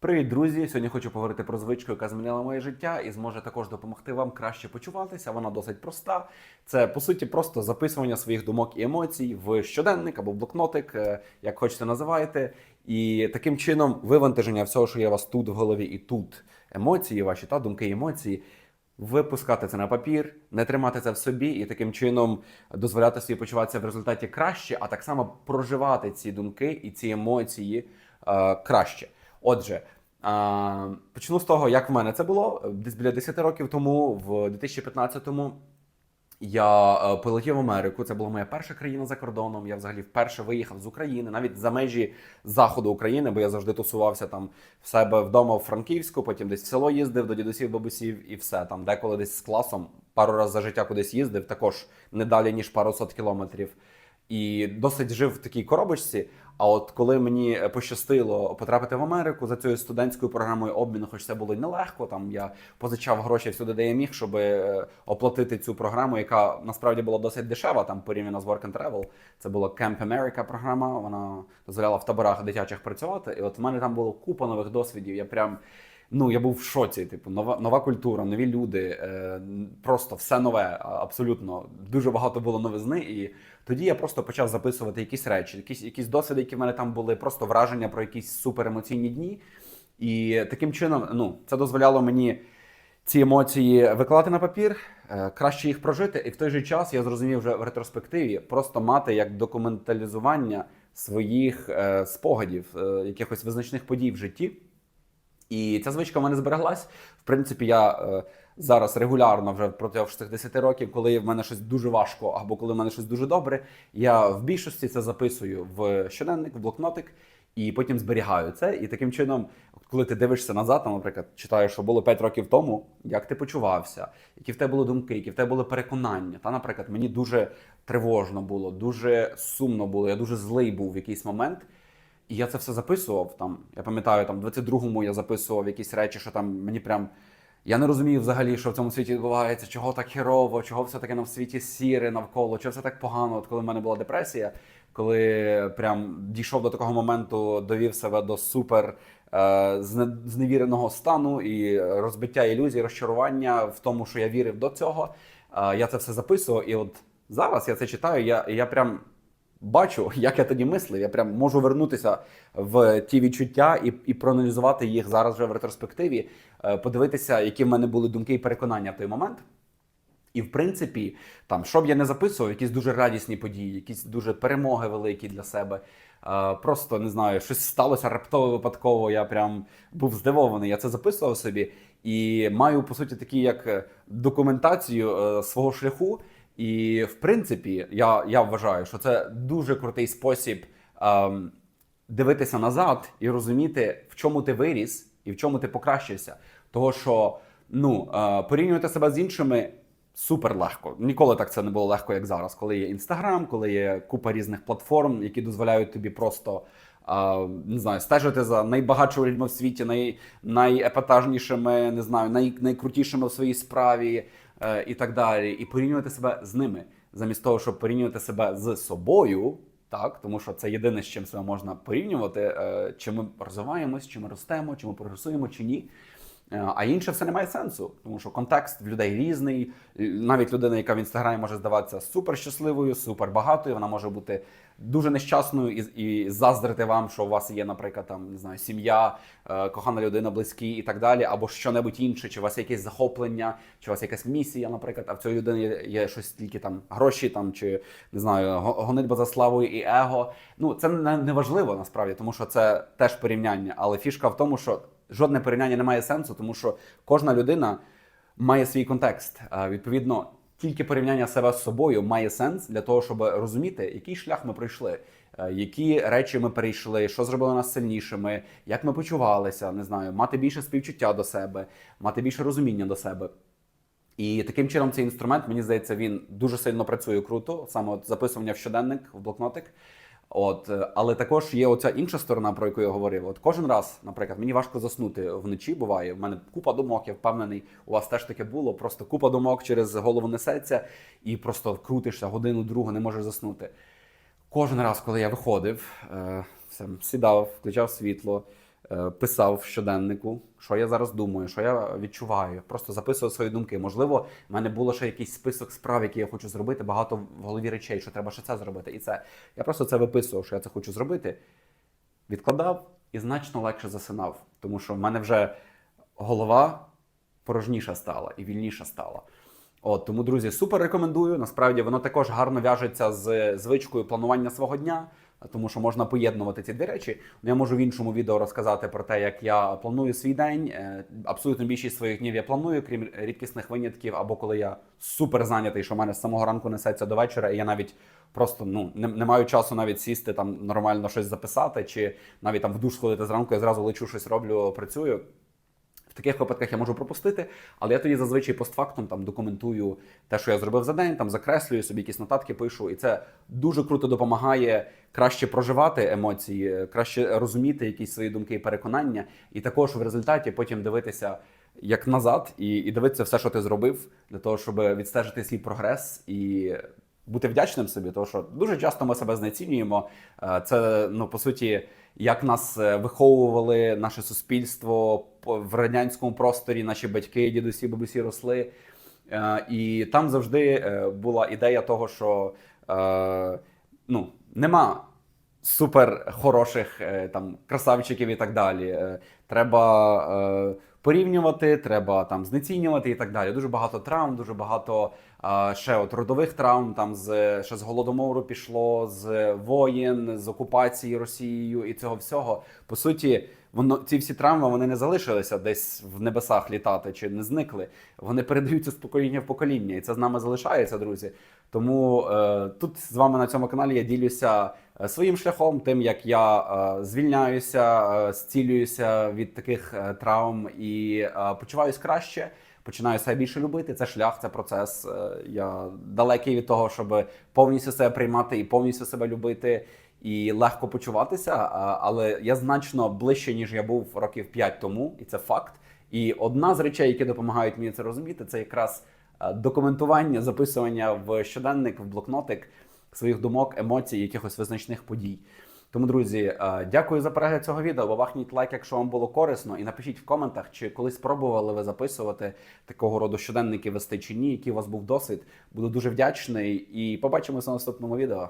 Привіт, друзі! Сьогодні хочу поговорити про звичку, яка змінила моє життя і зможе також допомогти вам краще почуватися. Вона досить проста. Це по суті просто записування своїх думок і емоцій в щоденник або блокнотик, е, як хочете називаєте. І таким чином вивантаження всього, що є у вас тут в голові і тут емоції, ваші та думки і емоції. Випускати це на папір, не тримати це в собі і таким чином дозволяти собі почуватися в результаті краще, а так само проживати ці думки і ці емоції е, краще. Отже, почну з того, як в мене це було. Десь біля 10 років тому, в 2015-му, я е, полетів в Америку. Це була моя перша країна за кордоном. Я взагалі вперше виїхав з України, навіть за межі заходу України, бо я завжди тусувався там в себе вдома в Франківську, потім десь в село їздив до дідусів, бабусів і все там. Деколи десь з класом пару разів за життя кудись їздив, також не далі ніж пару сот кілометрів. І досить жив в такій коробочці. А от коли мені пощастило потрапити в Америку за цією студентською програмою обміну, хоч це було нелегко. Там я позичав гроші всюди, де я міг, щоб е, оплатити цю програму, яка насправді була досить дешева, там порівняно з Work and Travel. Це була Camp America програма. Вона дозволяла в таборах дитячих працювати. І от в мене там було купа нових досвідів. Я прям. Ну, я був в шоці. Типу, нова нова культура, нові люди, е, просто все нове, абсолютно дуже багато було новизни. І тоді я просто почав записувати якісь речі, якісь, якісь досвіди, які в мене там були, просто враження про якісь суперемоційні дні. І таким чином, ну, це дозволяло мені ці емоції викладати на папір, е, краще їх прожити, і в той же час я зрозумів вже в ретроспективі просто мати як документалізування своїх е, спогадів, е, якихось визначних подій в житті. І ця звичка в мене збереглась. В принципі, я е, зараз регулярно вже протягом цих 10 років, коли в мене щось дуже важко або коли в мене щось дуже добре, я в більшості це записую в щоденник, в блокнотик, і потім зберігаю це. І таким чином, коли ти дивишся назад, наприклад, читаєш, що було 5 років тому, як ти почувався, які в тебе були думки, які в тебе були переконання. Та, наприклад, мені дуже тривожно було, дуже сумно було, я дуже злий був в якийсь момент. І я це все записував там. Я пам'ятаю, там в 22-му я записував якісь речі, що там мені прям. Я не розумів взагалі, що в цьому світі відбувається, чого так херово, чого все таке на світі сіре навколо, чого все так погано. От коли в мене була депресія, коли прям дійшов до такого моменту, довів себе до супер е, зневіреного стану і розбиття ілюзій, розчарування в тому, що я вірив до цього. Е, я це все записував, і от зараз я це читаю. Я, я прям бачу, як я тоді мислив. Я прям можу вернутися в ті відчуття і, і проаналізувати їх зараз вже в ретроспективі, е, подивитися, які в мене були думки і переконання в той момент. І в принципі, там, що б я не записував, якісь дуже радісні події, якісь дуже перемоги великі для себе. Е, просто не знаю, щось сталося раптово випадково. Я прям був здивований. Я це записував собі і маю по суті такі як е, документацію свого шляху. І в принципі, я, я вважаю, що це дуже крутий спосіб ем, дивитися назад і розуміти, в чому ти виріс і в чому ти покращився. Того, що ну, е, порівнювати себе з іншими супер легко. Ніколи так це не було легко, як зараз, коли є інстаграм, коли є купа різних платформ, які дозволяють тобі просто. е, Не знаю, стежити за найбагатшими людьми в світі, най, найепатажнішими, не знаю, най, найкрутішими в своїй справі і так далі, і порівнювати себе з ними, замість того, щоб порівнювати себе з собою, так, тому що це єдине, з чим себе можна порівнювати, е, чи ми розвиваємось, чи ми ростемо, чи ми прогресуємо, чи ні. Е, А інше все не має сенсу, тому що контекст в людей різний. Навіть людина, яка в інстаграмі може здаватися супер щасливою, супер багатою, вона може бути дуже нещасною і, і заздрити вам, що у вас є, наприклад, там не знаю, сім'я, е, кохана людина, близькі і так далі, або що-небудь інше, чи у вас є якесь захоплення, чи у вас якась місія, наприклад, а в цій людини є, щось тільки там гроші, там чи не знаю, гонитьба за славою і его. Ну це не важливо насправді, тому що це теж порівняння. Але фішка в тому, що жодне порівняння не має сенсу, тому що кожна людина має свій контекст. Відповідно, тільки порівняння себе з собою має сенс для того, щоб розуміти, який шлях ми пройшли, які речі ми перейшли, що зробило нас сильнішими, як ми почувалися, не знаю, мати більше співчуття до себе, мати більше розуміння до себе. І таким чином цей інструмент, мені здається, він дуже сильно працює круто, саме от записування в щоденник, в блокнотик. От, е, але також є оця інша сторона, про яку я говорив. От кожен раз, наприклад, мені важко заснути вночі. Буває. В мене купа думок, я впевнений, у вас теж таке було. Просто купа думок через голову несеться, і просто крутишся годину, другу, не можеш заснути. Кожен раз, коли я виходив, е, сідав, включав світло, писав в щоденнику, що я зараз думаю, що я відчуваю. Просто записував свої думки. Можливо, в мене було ще якийсь список справ, які я хочу зробити, багато в голові речей, що треба ще це зробити. І це я просто це виписував, що я це хочу зробити. Відкладав і значно легше засинав, тому що в мене вже голова порожніша стала і вільніша стала. От тому, друзі, супер рекомендую. Насправді воно також гарно в'яжеться з звичкою планування свого дня, тому що можна поєднувати ці дві речі. Ну, Я можу в іншому відео розказати про те, як я планую свій день. Е, Абсолютно більшість своїх днів я планую, крім рідкісних винятків, або коли я супер зайнятий, що в мене з самого ранку несеться до вечора, і я навіть просто ну не, не маю часу навіть сісти там нормально щось записати, чи навіть там в душ сходити зранку, я зразу лечу щось роблю, працюю. Таких випадках я можу пропустити, але я тоді зазвичай постфактум там документую те, що я зробив за день, там закреслюю собі якісь нотатки, пишу, і це дуже круто допомагає краще проживати емоції, краще розуміти якісь свої думки і переконання, і також в результаті потім дивитися як назад і, і дивитися все, що ти зробив, для того, щоб відстежити свій прогрес і бути вдячним собі, тому що дуже часто ми себе знецінюємо. Е, Це ну по суті, як нас е, виховували наше суспільство в радянському просторі, наші батьки, дідусі, бабусі росли. Е, І там завжди е, була ідея того, що ну, нема супер хороших е, там красавчиків і так далі. Е, Треба е, порівнювати, треба там знецінювати і так далі. Дуже багато травм, дуже багато ще от родових травм. Там з ще з голодомору пішло, з воєн, з окупації Росією і цього всього. По суті, воно ці всі травми вони не залишилися десь в небесах літати чи не зникли. Вони передаються з покоління в покоління, і це з нами залишається, друзі. Тому е, тут з вами на цьому каналі я ділюся своїм шляхом, тим як я е, звільняюся, е, зцілююся від таких е, травм і е, почуваюсь краще. Починаю себе більше любити. Це шлях, це процес. Е, Я далекий від того, щоб повністю себе приймати і повністю себе любити і легко почуватися. Але я значно ближче, ніж я був років 5 тому, і це факт. І одна з речей, які допомагають мені це розуміти, це якраз е, документування, записування в щоденник, в блокнотик своїх думок, емоцій, якихось визначних подій. Тому, друзі, е, дякую за перегляд цього відео. Бабахніть лайк, якщо вам було корисно, і напишіть в коментах, чи колись спробували ви записувати такого роду щоденники вести чи ні, який у вас був досвід. Буду дуже вдячний і побачимося на наступному відео.